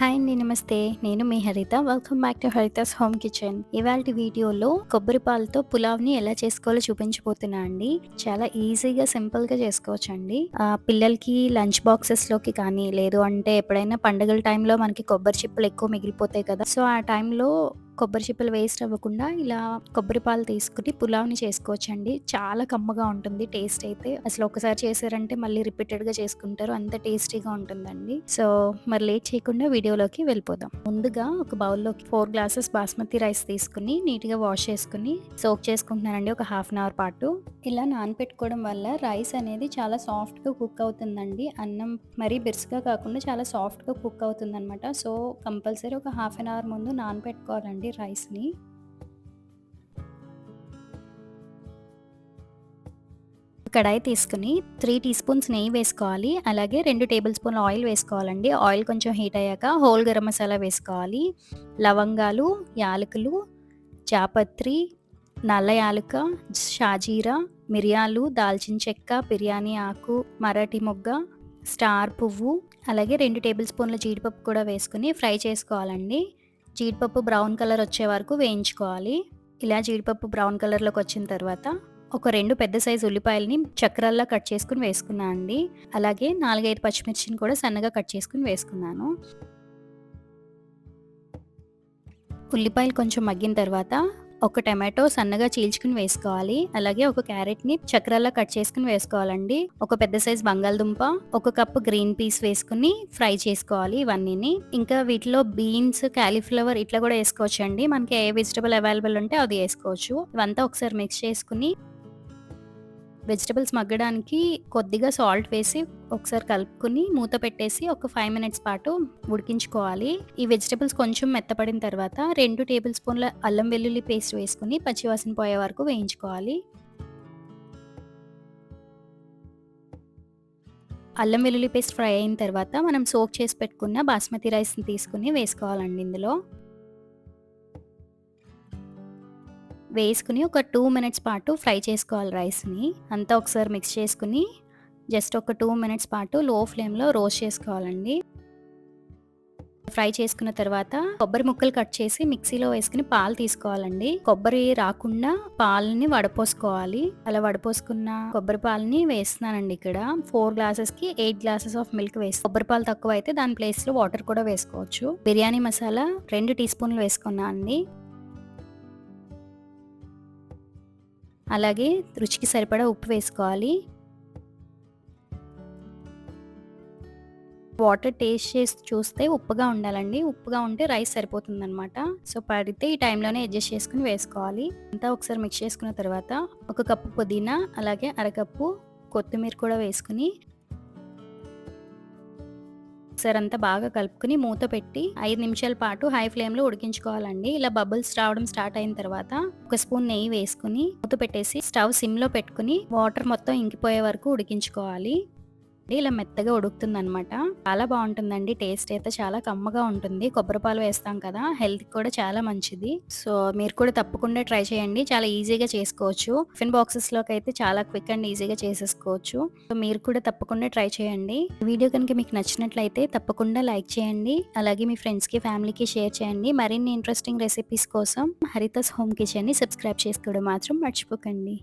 Hi అండి నమస్తే. నేను మీ Haritha. Welcome back to Haritha's home kitchen ఇవాళ వీడియోలో కొబ్బరి పాలతో పులావ్ని ఎలా చేసుకోవాలో చూపించబోతున్నా అండి. చాలా ఈజీగా సింపుల్గా చేసుకోవచ్చు అండి పిల్లలకి లంచ్ బాక్సెస్లోకి కానీ లేదు అంటే ఎప్పుడైనా పండుగల టైంలో మనకి కొబ్బరి చిప్పలు ఎక్కువ మిగిలిపోతాయి కదా. సో ఆ టైంలో కొబ్బరి చిప్పలు వేస్ట్ అవ్వకుండా ఇలా కొబ్బరి పాలు తీసుకుని పులావ్ని చేసుకోవచ్చండి. చాలా కమ్మగా ఉంటుంది టేస్ట్ అయితే. అసలు ఒకసారి చేశారంటే మళ్ళీ రిపీటెడ్గా చేసుకుంటారు. అంత టేస్టీగా ఉంటుందండి. సో మరి లేట్ చేయకుండా వీడియోలోకి వెళ్ళిపోదాం. ముందుగా ఒక బౌల్లోకి ఫోర్ గ్లాసెస్ బాస్మతి రైస్ తీసుకుని నీట్గా వాష్ చేసుకుని సోక్ చేసుకుంటున్నానండి ఒక హాఫ్ అన్ అవర్ పాటు. ఇలా నానపెట్టుకోవడం వల్ల రైస్ అనేది చాలా సాఫ్ట్గా కుక్ అవుతుందండి. అన్నం మరీ బిర్స్గా కాకుండా చాలా సాఫ్ట్గా కుక్ అవుతుందన్నమాట. సో కంపల్సరీ ఒక హాఫ్ అన్ అవర్ ముందు నానపెట్టుకోవాలండి రైస్ని. కడాయి తీసుకుని త్రీ టీ స్పూన్స్ నెయ్యి వేసుకోవాలి. అలాగే రెండు టేబుల్ స్పూన్ ఆయిల్ వేసుకోవాలండి. ఆయిల్ కొంచెం హీట్ అయ్యాక హోల్ గరం మసాలా వేసుకోవాలి. లవంగాలు యాలకులు జాపత్రి నల్ల యాలక షాజీరా మిరియాలు దాల్చిన చెక్క బిర్యానీ ఆకు మరాఠీ మొగ్గ స్టార్ పువ్వు అలాగే రెండు టేబుల్ స్పూన్ల జీడిపప్పు కూడా వేసుకుని ఫ్రై చేసుకోవాలండి. జీడిపప్పు బ్రౌన్ కలర్ వచ్చే వరకు వేయించుకోవాలి. ఇలా జీడిపప్పు బ్రౌన్ కలర్లోకి వచ్చిన తర్వాత ఒక రెండు పెద్ద సైజు ఉల్లిపాయలని చక్రాల్లా కట్ చేసుకుని వేసుకున్నా అండి. అలాగే నాలుగైదు పచ్చిమిర్చిని కూడా సన్నగా కట్ చేసుకుని వేసుకున్నాను. ఉల్లిపాయలు కొంచెం మగ్గిన తర్వాత ఒక టమాటో సన్నగా చీల్చుకుని వేసుకోవాలి. అలాగే ఒక క్యారెట్ని చక్రాల్లో కట్ చేసుకుని వేసుకోవాలండి. ఒక పెద్ద సైజ్ బంగాళదుంప ఒక కప్పు గ్రీన్ పీస్ వేసుకుని ఫ్రై చేసుకోవాలి ఇవన్నీ ఇంకా వీటిలో బీన్స్ క్యాలీఫ్లవర్ ఇట్లా కూడా వేసుకోవచ్చండి. మనకి ఏ వెజిటబుల్ అవైలబుల్ ఉంటే అది వేసుకోవచ్చు. ఇవంతా ఒకసారి మిక్స్ చేసుకుని వెజిటబుల్స్ మగ్గడానికి కొద్దిగా సాల్ట్ వేసి ఒకసారి కలుపుకుని మూత పెట్టేసి ఒక ఫైవ్ మినిట్స్ పాటు ఉడికించుకోవాలి. ఈ వెజిటబుల్స్ కొంచెం మెత్తపడిన తర్వాత రెండు టేబుల్ స్పూన్ల అల్లం వెల్లుల్లి పేస్ట్ వేసుకుని పచ్చివాసన పోయే వరకు వేయించుకోవాలి. అల్లం వెల్లుల్లి పేస్ట్ ఫ్రై అయిన తర్వాత మనం సోక్ చేసి పెట్టుకున్న బాస్మతి రైస్ని తీసుకుని వేసుకోవాలండి ఇందులో. వేసుకుని ఒక టూ మినిట్స్ పాటు ఫ్రై చేసుకోవాలి రైస్ని. అంతా ఒకసారి మిక్స్ చేసుకుని జస్ట్ ఒక టూ మినిట్స్ పాటు లో ఫ్లేమ్లో రోస్ట్ చేసుకోవాలండి. ఫ్రై చేసుకున్న తర్వాత కొబ్బరి ముక్కలు కట్ చేసి మిక్సీలో వేసుకుని పాలు తీసుకోవాలండి. కొబ్బరి రాకుండా పాలని వడపోసుకోవాలి. అలా వడపోసుకున్న కొబ్బరి పాలని వేస్తున్నానండి ఇక్కడ. ఫోర్ గ్లాసెస్కి ఎయిట్ గ్లాసెస్ ఆఫ్ మిల్క్ వేసి. కొబ్బరి పాలు తక్కువ అయితే దాని ప్లేస్లో వాటర్ కూడా వేసుకోవచ్చు. బిర్యానీ మసాలా రెండు టీ స్పూన్లు వేసుకున్నా అండి అలాగే రుచికి సరిపడా ఉప్పు వేసుకోవాలి. వాటర్ టేస్ట్ చేసి చూస్తే ఉప్పుగా ఉండాలండి. ఉప్పుగా ఉంటే రైస్ సరిపోతుంది అనమాట సో పడితే ఈ టైంలోనే అడ్జస్ట్ చేసుకుని వేసుకోవాలి. అంతా ఒకసారి మిక్స్ చేసుకున్న తర్వాత ఒక కప్పు పుదీనా అలాగే అరకప్పు కొత్తిమీర కూడా వేసుకుని ఒకసారి అంతా బాగా కలుపుకుని మూత పెట్టి ఐదు నిమిషాల పాటు హై ఫ్లేమ్లో ఉడికించుకోవాలండి. ఇలా బబుల్స్ రావడం స్టార్ట్ అయిన తర్వాత ఒక స్పూన్ నెయ్యి వేసుకుని మూత పెట్టేసి స్టవ్ సిమ్లో పెట్టుకుని వాటర్ మొత్తం ఇంకిపోయే వరకు ఉడికించుకోవాలి. ఇలా మెత్తగా ఉడుకుతుంది అనమాట చాలా బాగుంటుందండి. టేస్ట్ అయితే చాలా కమ్మగా ఉంటుంది. కొబ్బరి పాలు వేస్తాం కదా హెల్త్ కూడా చాలా మంచిది. సో మీరు కూడా తప్పకుండా ట్రై చేయండి. చాలా ఈజీగా చేసుకోవచ్చు. టిఫిన్ బాక్సెస్లోకి అయితే చాలా క్విక్ అండ్ ఈజీగా చేసేసుకోవచ్చు. సో మీరు కూడా తప్పకుండా ట్రై చేయండి. వీడియో కనుక మీకు నచ్చినట్లయితే తప్పకుండా లైక్ చేయండి. అలాగే మీ ఫ్రెండ్స్కి ఫ్యామిలీకి షేర్ చేయండి. మరిన్ని ఇంట్రెస్టింగ్ రెసిపీస్ కోసం హరితస్ హోమ్ కిచెన్ని సబ్స్క్రైబ్ చేసుకోవడం మాత్రం మర్చిపోకండి.